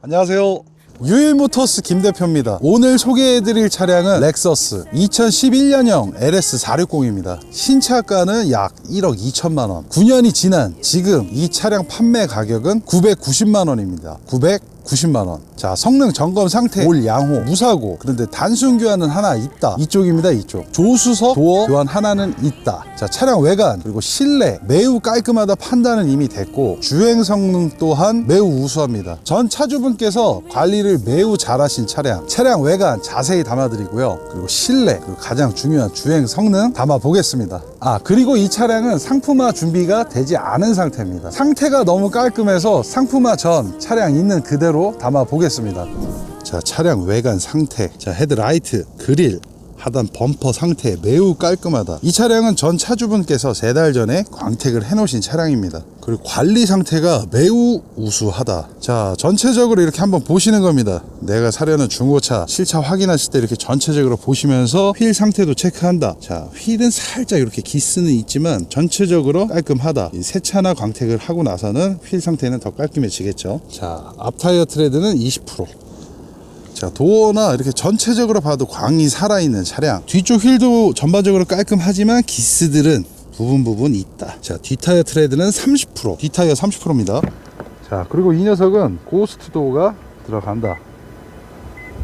안녕하세요. 유일모터스 김 대표입니다. 오늘 소개해드릴 차량은 렉서스 2011년형 LS460입니다. 신차가는 약 1억 2천만 원. 9년이 지난 지금 이 차량 판매 가격은 990만 원입니다. 990만 원. 자, 성능 점검 상태 올 양호 무사고 그런데 단순 교환은 하나 있다. 이쪽입니다. 이쪽. 조수석 도어 교환 하나는 있다. 자, 차량 외관 그리고 실내 매우 깔끔하다 판단은 이미 됐고 주행 성능 또한 매우 우수합니다. 전 차주분께서 관리를 매우 잘하신 차량. 차량 외관 자세히 담아드리고요. 그리고 실내 그리고 가장 중요한 주행 성능 담아 보겠습니다. 아 그리고 이 차량은 상품화 준비가 되지 않은 상태입니다. 상태가 너무 깔끔해서 상품화 전 차량 있는 그대로 담아 보겠습니다. 자 차량 외관 상태, 자 헤드라이트, 그릴, 하단 범퍼 상태 매우 깔끔하다. 이 차량은 전 차주분께서 세 달 전에 광택을 해 놓으신 차량입니다. 그리고 관리 상태가 매우 우수하다. 자, 전체적으로 이렇게 한번 보시는 겁니다. 내가 사려는 중고차 실차 확인하실 때 이렇게 전체적으로 보시면서 휠 상태도 체크한다. 자, 휠은 살짝 이렇게 기스는 있지만 전체적으로 깔끔하다. 이 세차나 광택을 하고 나서는 휠 상태는 더 깔끔해지겠죠. 자, 앞 타이어 트레드는 20%. 자 도어나 이렇게 전체적으로 봐도 광이 살아있는 차량. 뒤쪽 휠도 전반적으로 깔끔하지만 기스들은 부분 부분 있다. 자 뒷타이어 트레드는 30% 뒷타이어 30%입니다. 자 그리고 이 녀석은 고스트 도어가 들어간다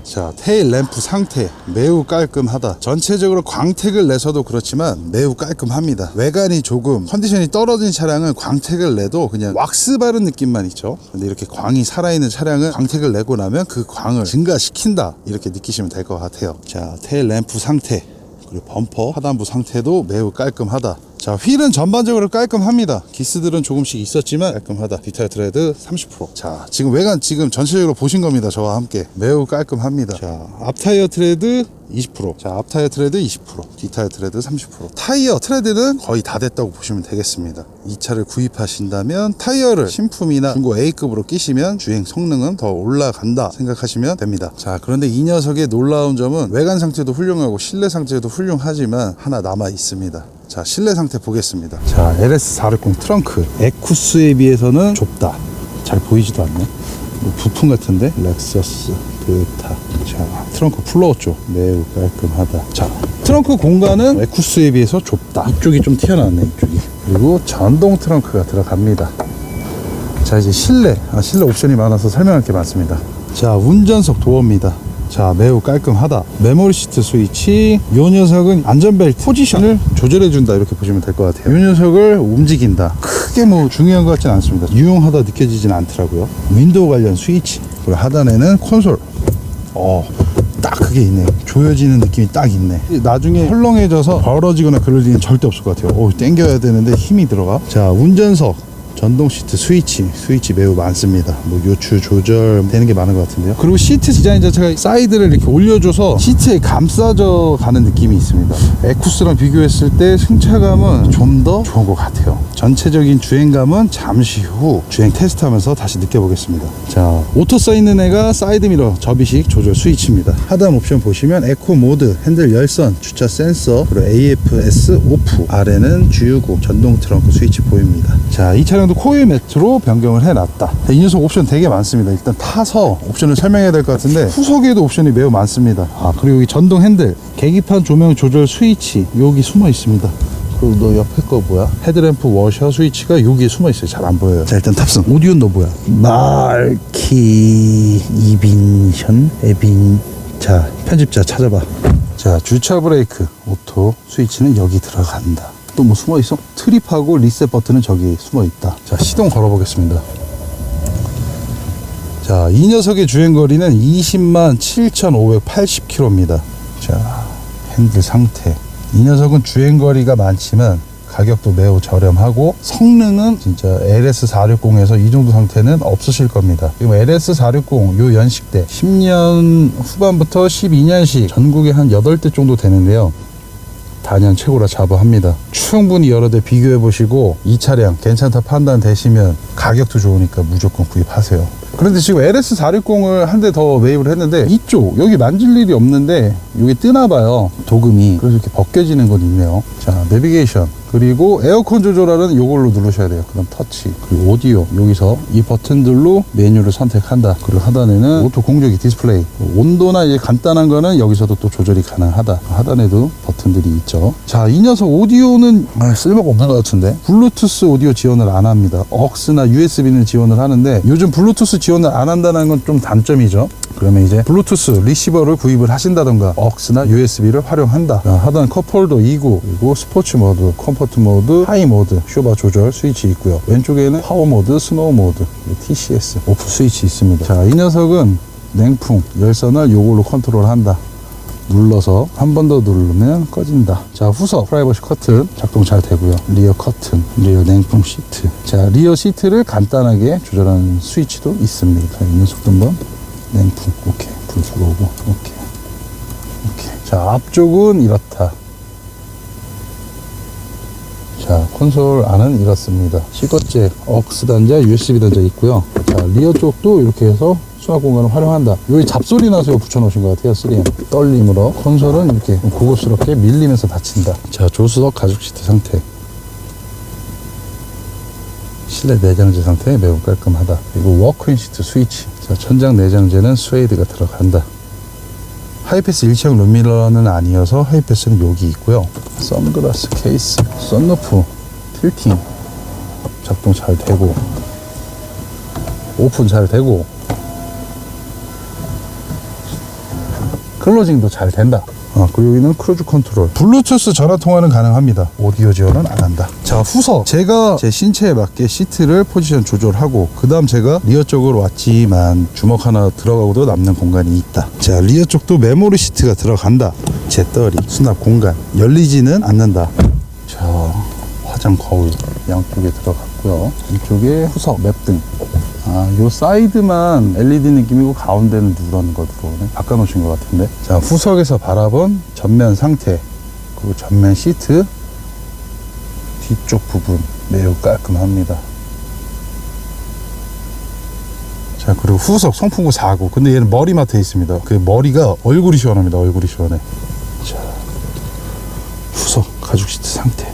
자 테일 램프 상태 매우 깔끔하다. 전체적으로 광택을 내서도 그렇지만 매우 깔끔합니다. 외관이 조금 컨디션이 떨어진 차량은 광택을 내도 그냥 왁스 바른 느낌만 있죠. 근데 이렇게 광이 살아있는 차량은 광택을 내고 나면 그 광을 증가시킨다. 이렇게 느끼시면 될 것 같아요. 자 테일 램프 상태. 그리고 범퍼 하단부 상태도 매우 깔끔하다 자 휠은 전반적으로 깔끔합니다 기스들은 조금씩 있었지만 깔끔하다 뒷타이어 트레드 30%자 지금 외관 지금 전체적으로 보신 겁니다 저와 함께 매우 깔끔합니다 자 앞타이어 트레드 20%. 자, 앞타이어 트레드 20%, 뒷타이어 트레드 30%. 타이어 트레드는 거의 다 됐다고 보시면 되겠습니다. 이 차를 구입하신다면 타이어를 신품이나 중고 A급으로 끼시면 주행 성능은 더 올라간다 생각하시면 됩니다. 자, 그런데 이 녀석의 놀라운 점은 외관 상태도 훌륭하고 실내 상태도 훌륭하지만 하나 남아 있습니다. 자, 실내 상태 보겠습니다. 자, LS460 트렁크. 에쿠스에 비해서는 좁다. 잘 보이지도 않네. 뭐 부품 같은데? 렉서스, 토요타. 자, 트렁크 플로어 쪽 매우 깔끔하다. 자, 트렁크 공간은 에쿠스에 비해서 좁다. 이쪽이 좀 튀어나왔네, 이쪽이. 그리고 전동 트렁크가 들어갑니다. 자, 이제 실내. 아, 실내 옵션이 많아서 설명할 게 많습니다. 자, 운전석 도어입니다. 자, 매우 깔끔하다. 메모리 시트 스위치. 이 녀석은 안전벨트 포지션을 조절해 준다. 이렇게 보시면 될 것 같아요. 이 녀석을 움직인다. 크게 뭐 중요한 것 같진 않습니다. 유용하다 느껴지진 않더라고요. 윈도우 관련 스위치. 그리고 하단에는 콘솔. 어, 딱 그게 있네. 조여지는 느낌이 딱 있네. 나중에 헐렁해져서 벌어지거나 그럴 일은 절대 없을 것 같아요. 오, 땡겨야 되는데 힘이 들어가. 자, 운전석. 전동 시트 스위치 스위치 매우 많습니다. 뭐 요추 조절 되는 게 많은 것 같은데요. 그리고 시트 디자인 자체가 사이드를 이렇게 올려줘서 시트에 감싸져 가는 느낌이 있습니다. 에쿠스랑 비교했을 때 승차감은 좀 더 좋은 것 같아요. 전체적인 주행감은 잠시 후 주행 테스트하면서 다시 느껴보겠습니다. 자 오토 써있는 애가 사이드미러 접이식 조절 스위치입니다. 하단 옵션 보시면 에코 모드 핸들 열선 주차 센서 그리고 AFS 오프. 아래는 주유구 전동 트렁크 스위치 보입니다. 자이 차량 도 코일 매트로 변경을 해놨다 이 녀석 옵션 되게 많습니다 일단 타서 옵션을 설명해야 될 것 같은데 후속에도 옵션이 매우 많습니다 아 그리고 여기 전동 핸들 계기판 조명 조절 스위치 여기 숨어 있습니다 그리고 너 옆에 거 뭐야? 헤드램프 워셔 스위치가 여기에 숨어 있어요. 잘 안 보여요. 자 일단 탑승. 오디오는 너 뭐야? 마키 이빈션 에빈. 자 편집자 찾아봐. 자 주차 브레이크 오토 스위치는 여기 들어간다. 또 뭐 숨어 있어? 트립하고 리셋 버튼은 저기 숨어 있다. 자 시동 걸어 보겠습니다. 자, 이 녀석의 주행 거리는 20만 7,580km입니다. 자, 핸들 상태. 이 녀석은 주행 거리가 많지만 가격도 매우 저렴하고 성능은 진짜 LS460에서 이 정도 상태는 없으실 겁니다. 지금 LS460 요 연식대 10년 후반부터 12년씩 전국에 한 8대 정도 되는데요. 단연 최고라 자부합니다. 충분히 여러 대 비교해 보시고 이 차량 괜찮다 판단되시면 가격도 좋으니까 무조건 구입하세요. 그런데 지금 LS460을 한 대 더 매입을 했는데 이쪽 여기 만질 일이 없는데 여기 뜨나 봐요. 도금이 그래서 이렇게 벗겨지는 건 있네요. 자 내비게이션 그리고 에어컨 조절하는 요걸로 누르셔야 돼요. 그다음 터치 그리고 오디오 여기서 이 버튼들로 메뉴를 선택한다. 그리고 하단에는 오토 공조기 디스플레이 온도나 이제 간단한 거는 여기서도 또 조절이 가능하다. 하단에도 버튼들이 있죠. 자, 이 녀석 오디오는 아, 쓸모가 없는 것 같은데 블루투스 오디오 지원을 안 합니다. 억스나 USB는 지원을 하는데 요즘 블루투스 지원을 안 한다는 건 좀 단점이죠. 그러면 이제 블루투스 리시버를 구입을 하신다던가 억스나 USB를 활용한다. 자, 하단 컵홀더 2구 그리고 스포츠 모드, 컴포 트 모드, 하이 모드, 쇼바 조절 스위치 있고요. 왼쪽에는 파워 모드, 스노우 모드, TCS 오프 스위치 있습니다. 자, 이 녀석은 냉풍 열선을 요걸로 컨트롤한다. 눌러서 한 번 더 누르면 꺼진다. 자, 후석 프라이버시 커튼 작동 잘 되고요. 리어 커튼, 리어 냉풍 시트. 자, 리어 시트를 간단하게 조절하는 스위치도 있습니다. 자, 이 녀석도 한번 냉풍, 오케이. 불 들어오고, 오케이. 오케이. 자, 앞쪽은 이렇다. 자, 콘솔 안은 이렇습니다. 시거잭, 억스 단자, USB 단자 있고요. 자, 리어 쪽도 이렇게 해서 수납 공간을 활용한다. 여기 잡소리 나서 붙여놓으신 것 같아요. 3M. 떨림으로. 콘솔은 이렇게 고급스럽게 밀리면서 닫힌다. 자, 조수석 가죽 시트 상태. 실내 내장재 상태 매우 깔끔하다. 그리고 워크인 시트 스위치. 자, 천장 내장재는 스웨이드가 들어간다. 하이패스 일체형 룸밀러는 아니어서 하이패스는 여기 있고요. 선글라스 케이스, 썬루프, 틸팅 작동 잘 되고 오픈 잘 되고 클로징도 잘 된다. 어, 그리고 여기는 크루즈 컨트롤. 블루투스 전화 통화는 가능합니다. 오디오 지원은 안 한다. 자, 후석. 제가 제 신체에 맞게 시트를 포지션 조절하고, 그 다음 제가 리어 쪽으로 왔지만 주먹 하나 들어가고도 남는 공간이 있다. 자, 리어 쪽도 메모리 시트가 들어간다. 재떨이, 수납 공간. 열리지는 않는다. 자, 화장 거울 양쪽에 들어갔고요. 이쪽에 후석 맵등. 아, 요 사이드만 LED 느낌이고 가운데는 누런 거 들어오네. 바꿔놓으신 것 같은데. 자, 후석에서 바라본 전면 상태. 그리고 전면 시트. 뒤쪽 부분 매우 깔끔합니다. 자, 그리고 후석 송풍구 4구. 근데 얘는 머리맡에 있습니다. 그 머리가 얼굴이 시원합니다. 얼굴이 시원해. 자, 후석 가죽 시트 상태.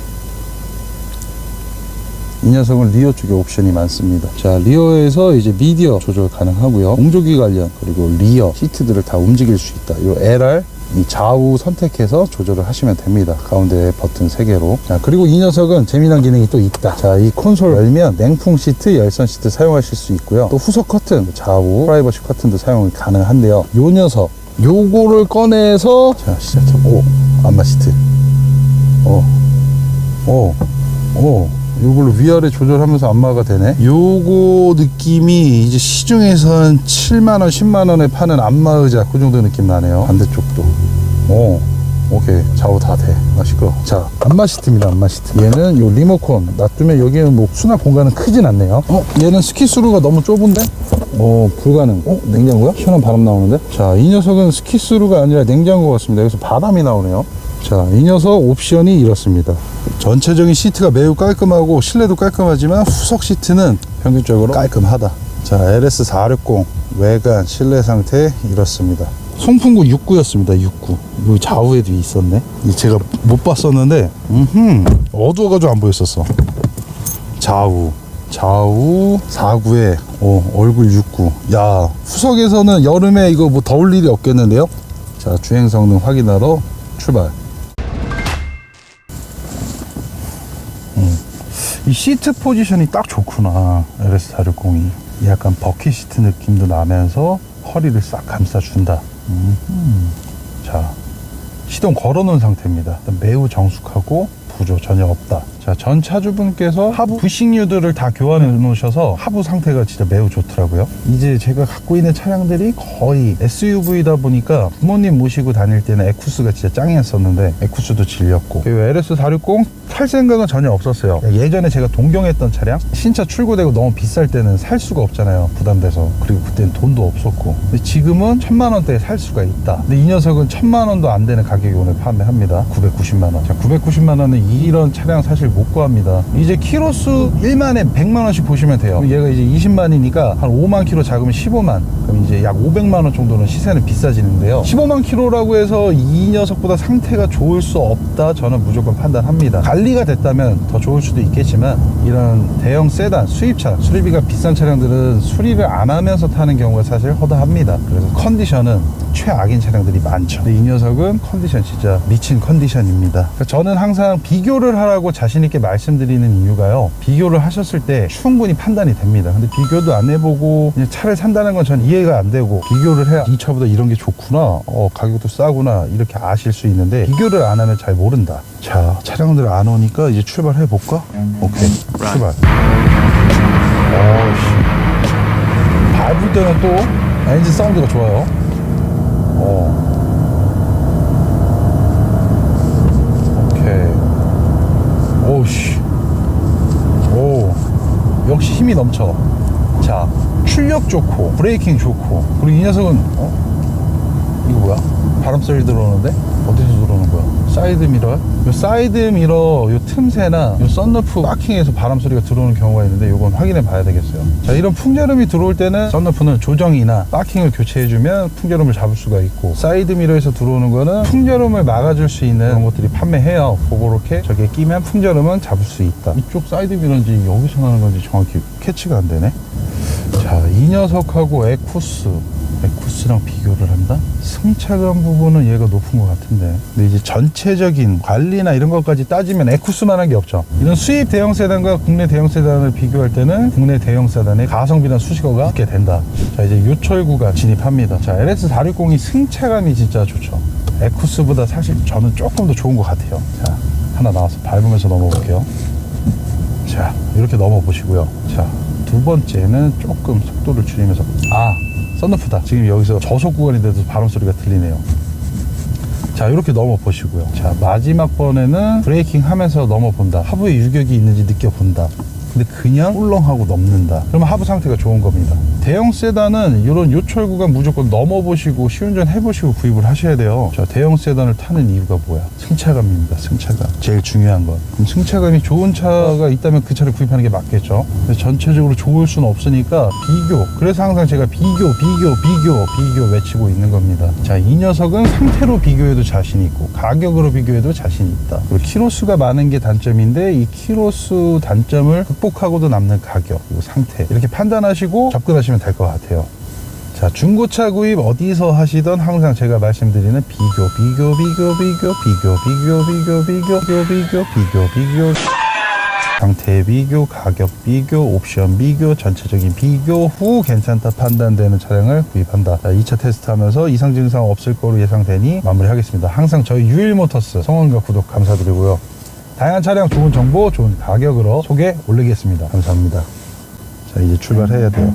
이 녀석은 리어 쪽에 옵션이 많습니다. 자, 리어에서 이제 미디어 조절 가능하고요. 공조기 관련 그리고 리어 시트들을 다 움직일 수 있다. 이 LR 이 좌우 선택해서 조절을 하시면 됩니다. 가운데 버튼 3개로. 자, 그리고 이 녀석은 재미난 기능이 또 있다. 자, 이 콘솔 열면 냉풍 시트, 열선 시트 사용하실 수 있고요. 또 후석 커튼, 좌우 프라이버시 커튼도 사용이 가능한데요. 요 녀석, 요거를 꺼내서 자, 시작. 오, 안마 시트. 어, 오, 오. 요걸로 위아래 조절하면서 안마가 되네. 요거 느낌이 이제 시중에서 한 7만원, 10만원에 파는 안마 의자 그 정도 느낌 나네요. 반대쪽도. 오. 오케이 좌우 다 돼. 아. 자 안마 시트입니다. 안마 시트. 얘는 요 리모컨 놔두면 여기는 뭐 수납 공간은 크진 않네요. 어 얘는 스키스루가 너무 좁은데? 어 불가능. 어 냉장고야? 시원한 바람 나오는데? 자 이 녀석은 스키스루가 아니라 냉장고 같습니다. 여기서 바람이 나오네요. 자, 이 녀석 옵션이 이렇습니다. 전체적인 시트가 매우 깔끔하고 실내도 깔끔하지만 후석 시트는 평균적으로 깔끔하다. 자, LS460 외관 실내 상태 이렇습니다. 송풍구 6구였습니다. 6구. 여기 좌우에도 있었네. 이 제가 못 봤었는데, 음흠, 어두워가지고 안 보였었어. 좌우. 좌우 4구에 어, 얼굴 6구. 야, 후석에서는 여름에 이거 뭐 더울 일이 없겠는데요? 자, 주행 성능 확인하러 출발. 이 시트 포지션이 딱 좋구나. LS460이 약간 버킷 시트 느낌도 나면서 허리를 싹 감싸준다. 음. 자 시동 걸어놓은 상태입니다. 매우 정숙하고 부조 전혀 없다 자, 전 차주분께서 하부 부식류들을 다 교환해 놓으셔서 하부 상태가 진짜 매우 좋더라고요. 이제 제가 갖고 있는 차량들이 거의 SUV다 보니까 부모님 모시고 다닐 때는 에쿠스가 진짜 짱이었었는데 에쿠스도 질렸고 그리고 LS460 탈 생각은 전혀 없었어요. 예전에 제가 동경했던 차량 신차 출고되고 너무 비쌀 때는 살 수가 없잖아요. 부담돼서 그리고 그때는 돈도 없었고 근데 지금은 천만 원대에 살 수가 있다. 근데 이 녀석은 천만 원도 안 되는 가격에 오늘 판매합니다. 990만 원. 자, 990만 원은 이런 차량 사실 못못 구합니다. 이제 키로수 1만에 100만 원씩 보시면 돼요. 얘가 이제 20만이니까 한 5만 키로 작으면 15만. 그럼 이제 약 500만 원 정도는 시세는 비싸지는데요. 15만 키로라고 해서 이 녀석보다 상태가 좋을 수 없다. 저는 무조건 판단합니다. 관리가 됐다면 더 좋을 수도 있겠지만 이런 대형 세단, 수입차, 수리비가 비싼 차량들은 수리를 안 하면서 타는 경우가 사실 허다합니다. 그래서 컨디션은 최악인 차량들이 많죠. 근데 이 녀석은 컨디션 진짜 미친 컨디션입니다. 그래서 저는 항상 비교를 하라고 자신 있게 말씀드리는 이유가요. 비교를 하셨을 때 충분히 판단이 됩니다. 근데 비교도 안 해보고 그냥 차를 산다는 건 전 이해가 안 되고 비교를 해야 이 차보다 이런 게 좋구나. 어, 가격도 싸구나. 이렇게 아실 수 있는데 비교를 안 하면 잘 모른다. 자, 차량들 안 오니까 이제 출발해 볼까? 오케이. 출발. 어씨. 밟을 때는 또 엔진 사운드가 좋아요. 어. 오씨. 오. 역시 힘이 넘쳐. 자, 출력 좋고, 브레이킹 좋고, 그리고 이 녀석은, 어? 이거 뭐야? 바람 소리 들어오는데? 어디서 들어오는 거야? 사이드 미러? 요 사이드 미러, 요 틈새나 요 썬루프 파킹에서 바람 소리가 들어오는 경우가 있는데 요건 확인해 봐야 되겠어요. 자, 이런 풍절음이 들어올 때는 썬루프는 조정이나 파킹을 교체해주면 풍절음을 잡을 수가 있고 사이드 미러에서 들어오는 거는 풍절음을 막아줄 수 있는 그런 것들이 판매해요. 그렇게 저게 끼면 풍절음은 잡을 수 있다. 이쪽 사이드 미러인지 여기서 나는 건지 정확히 캐치가 안 되네. 자, 이 녀석하고 에쿠스. 에쿠스랑 비교를 한다? 승차감 부분은 얘가 높은 것 같은데. 근데 이제 전체적인 관리나 이런 것까지 따지면 에쿠스만한 게 없죠. 이런 수입 대형 세단과 국내 대형 세단을 비교할 때는 국내 대형 세단의 가성비나 수식어가 붙게 된다. 자, 이제 요철구가 진입합니다. 자, LS460이 승차감이 진짜 좋죠. 에쿠스보다 사실 저는 조금 더 좋은 것 같아요. 자, 하나 나와서 밟으면서 넘어 볼게요. 자, 이렇게 넘어 보시고요. 자, 두 번째는 조금 속도를 줄이면서 아, 썬루프다. 지금 여기서 저속 구간인데도 바람 소리가 들리네요. 자, 이렇게 넘어 보시고요. 자, 마지막 번에는 브레이킹 하면서 넘어 본다. 하부에 유격이 있는지 느껴본다. 근데 그냥 울렁하고 넘는다. 그러면 하부 상태가 좋은 겁니다. 대형 세단은 이런 요철 구간 무조건 넘어보시고 시운전 해보시고 구입을 하셔야 돼요. 자, 대형 세단을 타는 이유가 뭐야? 승차감입니다. 승차감. 제일 중요한 건. 그럼 승차감이 좋은 차가 있다면 그 차를 구입하는 게 맞겠죠. 전체적으로 좋을 수는 없으니까 비교. 그래서 항상 제가 비교, 비교, 비교, 비교 외치고 있는 겁니다. 자, 이 녀석은 상태로 비교해도 자신 있고 가격으로 비교해도 자신 있다. 그리고 키로수가 많은 게 단점인데 이 키로수 단점을 극복 하고도 남는 가격 그리고 상태 이렇게 판단하시고 접근하시면 될 것 같아요. 자, 중고차 구입 어디서 하시던 항상 제가 말씀드리는 비교, 비교, 비교, 비교, 비교, 비교, 비교, 비교, 비교, 비교, 비교, 비교. 상태 비교, 가격 비교, 옵션 비교, 전체적인 비교 후 괜찮다 판단되는 차량을 구입한다. 자, 2차 테스트하면서 이상 증상 없을 거로 예상되니 마무리하겠습니다. 항상 저희 유일모터스 성원과 구독 감사드리고요. 다양한 차량 좋은 정보, 좋은 가격으로 소개 올리겠습니다. 감사합니다. 자, 이제 출발해야 돼요.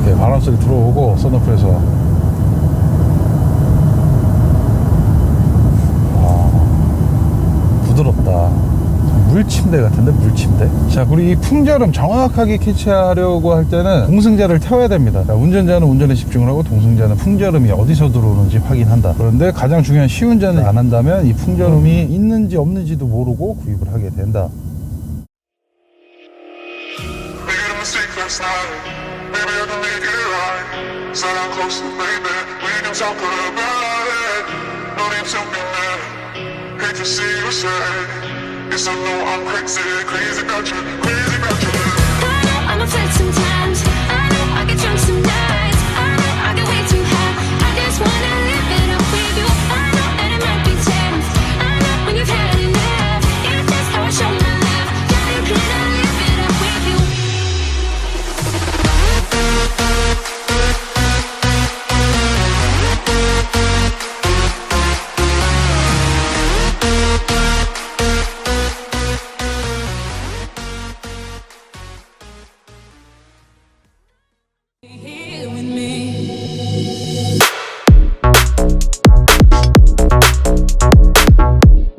오케이 바람 소리 들어오고 썬루프에서 아, 부드럽다 물침대 같은데 물침대 자 그리고 이 풍절음 정확하게 캐치하려고 할 때는 동승자를 태워야 됩니다 자, 운전자는 운전에 집중을 하고 동승자는 풍절음이 어디서 들어오는지 확인한다 그런데 가장 중요한 시운전을 안 한다면 이 풍절음이 있는지 없는지도 모르고 구입을 하게 된다 Yes, I know I'm crazy, crazy about you, crazy about you. know I'm afraid sometimes.